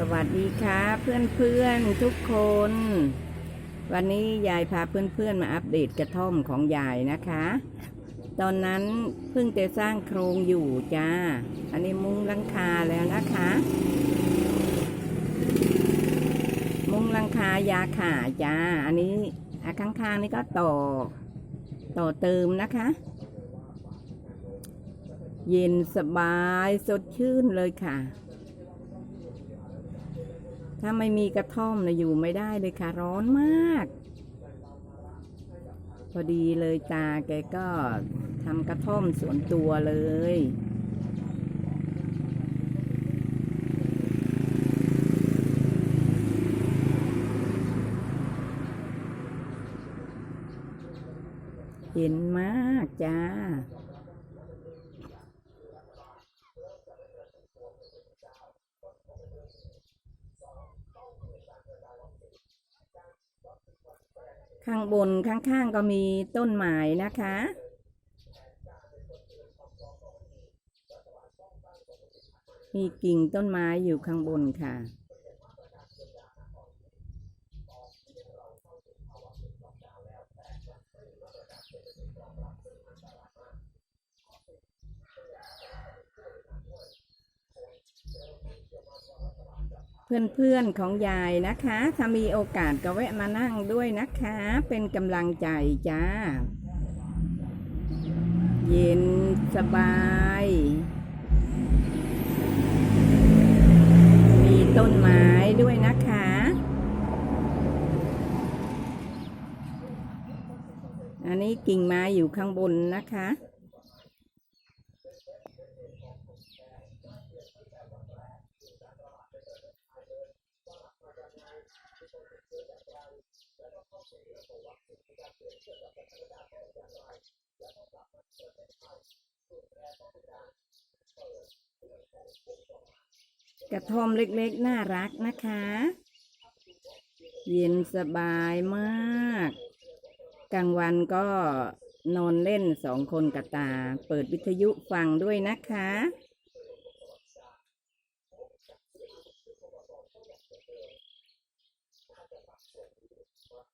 สวัสดีค่ะเพื่อนเพื่อนๆทุกคน วันนี้ยายพาเพื่อนเพื่อนๆมาอัปเดตกระท่อมของยายนะคะ ตอนนั้นเพิ่งจะสร้างโครงอยู่จ้า อันนี้มุงหลังคาแล้วนะคะ มุงหลังคายาขาจ้า อันนี้อข้างๆนี่ก็ต่อต่อเติมนะคะ เย็นสบายสดชื่นเลยค่ะ ถ้าไม่มีกระท่อมนะอยู่ไม่ได้เลยค่ะ ร้อนมาก พอดีเลยตาแกก็ทำกระท่อมสวนตัวเลยเย็นมากจ้า ข้างบนข้างๆก็มีต้นไม้นะคะ มีกิ่งต้นไม้อยู่ข้างบนค่ะ เพื่อนๆของยายนะคะ ถ้ามีโอกาสก็แวะมานั่งด้วยนะคะ เป็นกำลังใจจ้า เย็นสบาย มีต้นไม้ด้วยนะคะอันนี้กิ่งไม้อยู่ข้างบนนะคะ กระท่อมเล็กๆ น่ารักนะคะ เย็นสบายมาก กลางวันก็นอนเล่นสองคนกับตา เปิดวิทยุฟังด้วยนะคะ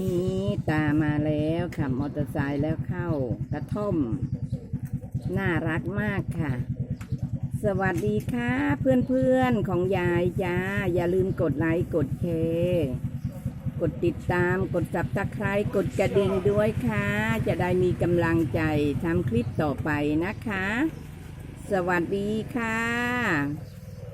นี่ตามาแล้วขับมอเตอร์ไซค์แล้วเข้ากระท่อม น่ารักมากค่ะ สวัสดีค่ะ เพื่อนๆของยายจ้า อย่าลืมกดไลค์กดแชร์กดติดตามกดสับตะไคร้กดกระดิ่งด้วยค่ะ จะได้มีกำลังใจทำคลิปต่อไปนะคะ สวัสดีค่ะ